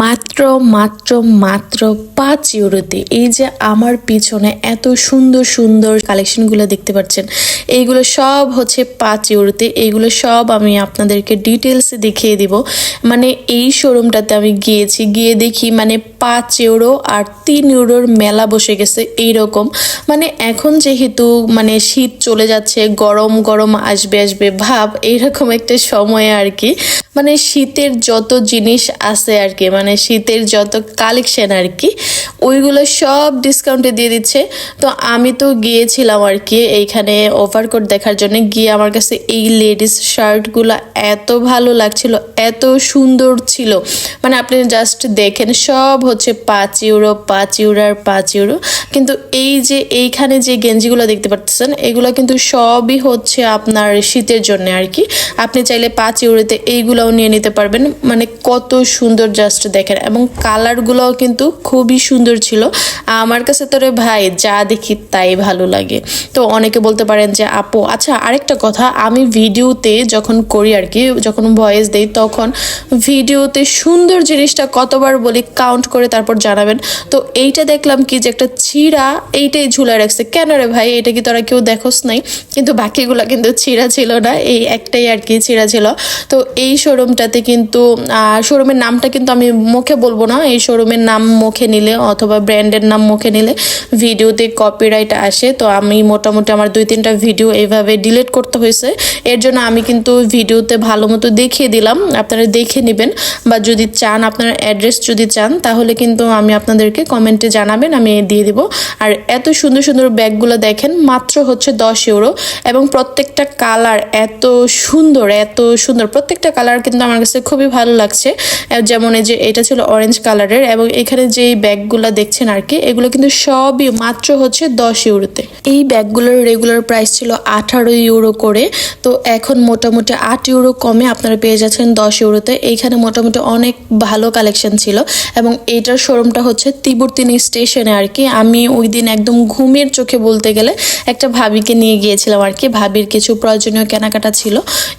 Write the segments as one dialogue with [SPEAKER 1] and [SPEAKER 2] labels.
[SPEAKER 1] মাত্র মাত্র মাত্র পাঁচ ইউরোতে এই যে আমার পিছনে এত সুন্দর সুন্দর কালেকশনগুলো দেখতে পাচ্ছেন, এইগুলো সব হচ্ছে পাঁচ ইউরোতে এইগুলো সব আমি আপনাদেরকে ডিটেলসে দেখিয়ে দিব। মানে এই শোরুমটাতে আমি গিয়েছি, গিয়ে দেখি মানে পাঁচ ইউরো আর তিন ইউরোর মেলা বসে গেছে এইরকম। মানে এখন যেহেতু মানে শীত চলে যাচ্ছে, গরম গরম আসবে আসবে ভাব, এইরকম একটা সময় আর কি। মানে শীতের যত জিনিস আছে আর কি মানে শীতের যত কালেকশন আর কি, ওইগুলো সব ডিসকাউন্টে দিয়ে দিচ্ছে। তো আমি তো গিয়েছিলাম আর কি এইখানে ওভারকোট দেখার জন্য। গিয়ে আমার কাছে এই লেডিস শার্টগুলো এত ভালো লাগছিল, এত সুন্দর ছিল। মানে আপনি জাস্ট দেখেন, সব হচ্ছে পাঁচ ইউরো পাঁচ ইউরো আর পাঁচ ইউরো কিন্তু এই যে এইখানে যে গেঞ্জিগুলো দেখতে পাচ্ছেন, এগুলো কিন্তু সবই হচ্ছে আপনার শীতের জন্য আর কি। আপনি চাইলে পাঁচ ইউরোতে এইগুলোও নিয়ে নিতে পারবেন। মানে কত সুন্দর জাস্ট দেখেন, এবং কালারগুলোও কিন্তু খুবই সুন্দর ছিল। আমার কাছে তো রে ভাই, যা দেখি তাই ভালো লাগে। তো অনেকে বলতে পারেন যে, আপু আচ্ছা আরেকটা কথা। আমি ভিডিওতে যখন করি আর কি, যখন ভয়েস দেই, তখন ভিডিওতে সুন্দর জিনিসটা কতবার বলি কাউন্ট করে তারপর জানাবেন। তো এইটা দেখলাম কি যে, একটা ছিঁড়া, এইটাই ঝুলা রাখছে। কেন রে ভাই? এটা কি তোরা কেউ দেখোস নাই? কিন্তু বাকিগুলো কিন্তু ছিঁড়া ছিল না। এই একটাই আর কি ছিঁড়া ছিল। তো এই শোরুমটাতে কিন্তু শোরুমের নামটা কিন্তু আমি মুখে বলব না, এই শোরুমের নাম মুখে নিলে অথবা ব্র্যান্ডের নাম মুখে নিলে ভিডিওতে কপিরাইট আসে। তো আমি মোটামুটি আমার দুই তিনটা ভিডিও এইভাবে ডিলিট করতে হয়েছে। এর জন্য আমি কিন্তু ভিডিওতে ভালো মতো দেখিয়ে দিলাম, আপনারা দেখে নেবেন। বা যদি চান, আপনার অ্যাড্রেস যদি চান, তাহলে কিন্তু আমি আপনাদেরকে কমেন্টে জানাবেন, আমি দিয়ে দিব। আর এত সুন্দর সুন্দর ব্যাগগুলো দেখেন, মাত্র হচ্ছে দশ ইউরো এবং প্রত্যেকটা কালার এত সুন্দর এত সুন্দর। প্রত্যেকটা কালার কিন্তু আমার কাছে খুবই ভালো লাগছে। যেমন এই যে এটা ছিল অরেঞ্জ কালারের এবং এখানে যে ব্যাগগুলো দেখছেন আর কি, এগুলো কিন্তু সবই মাত্র হচ্ছে দশ ইউরোতে। এই ব্যাগগুলোর রেগুলার প্রাইস ছিল আঠারো ইউরো করে, তো এখন মোটামুটি আট ইউরো কমে আপনারা পেয়ে যাচ্ছেন দশ ইউরোতে। এইখানে মোটামুটি অনেক ভালো কালেকশন ছিল এবং এইটার শোরুমটা হচ্ছে তিবুরতিনি স্টেশনে আর কি। আমি ওই দিন একদম ঘুমের চোখে বলতে গেলে একটা ভাবিকে নিয়ে গিয়েছিলাম আর কি। ভাবির কিছু প্রয়োজনীয় কেনাকাটা ছিল,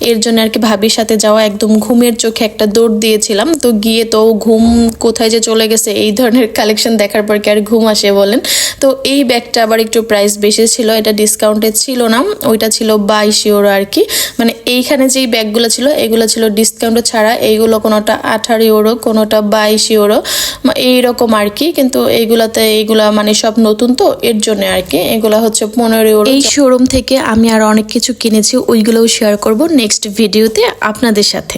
[SPEAKER 1] এর জন্য আর কি ভাবির সাথে যাওয়া একদম ঘুমের চোখে একটা দৌড় দিয়েছিলাম। তো গিয়ে তো ঘুম কোথায় যে চলে গেছে, এই ধরনের কালেকশন দেখার পর কি আর ঘুম আসে বলেন? তো এই ব্যাগটা আবার একটু প্রাইস বেশি ছিল, এটা ডিসকাউন্টে ছিল না, ওইটা ছিল বাইশ ইউরো আর কি। মানে এইখানে যেই ব্যাগগুলো ছিল, এগুলো ছিল ডিসকাউন্ট ছাড়া, এইগুলো কোনোটা আঠারো ইউরো কোনোটা বাইশ ইউরো এইরকম আর কি। কিন্তু এইগুলাতে এইগুলা মানে সব নতুন তো, এর জন্য আর কি। এগুলা হচ্ছে পনেরো ইউরো এই শোরুম থেকে আমি আর অনেক কিছু কিনেছি, ওইগুলোও শেয়ার করব নেক্সট ভিডিওতে আপনাদের সাথে।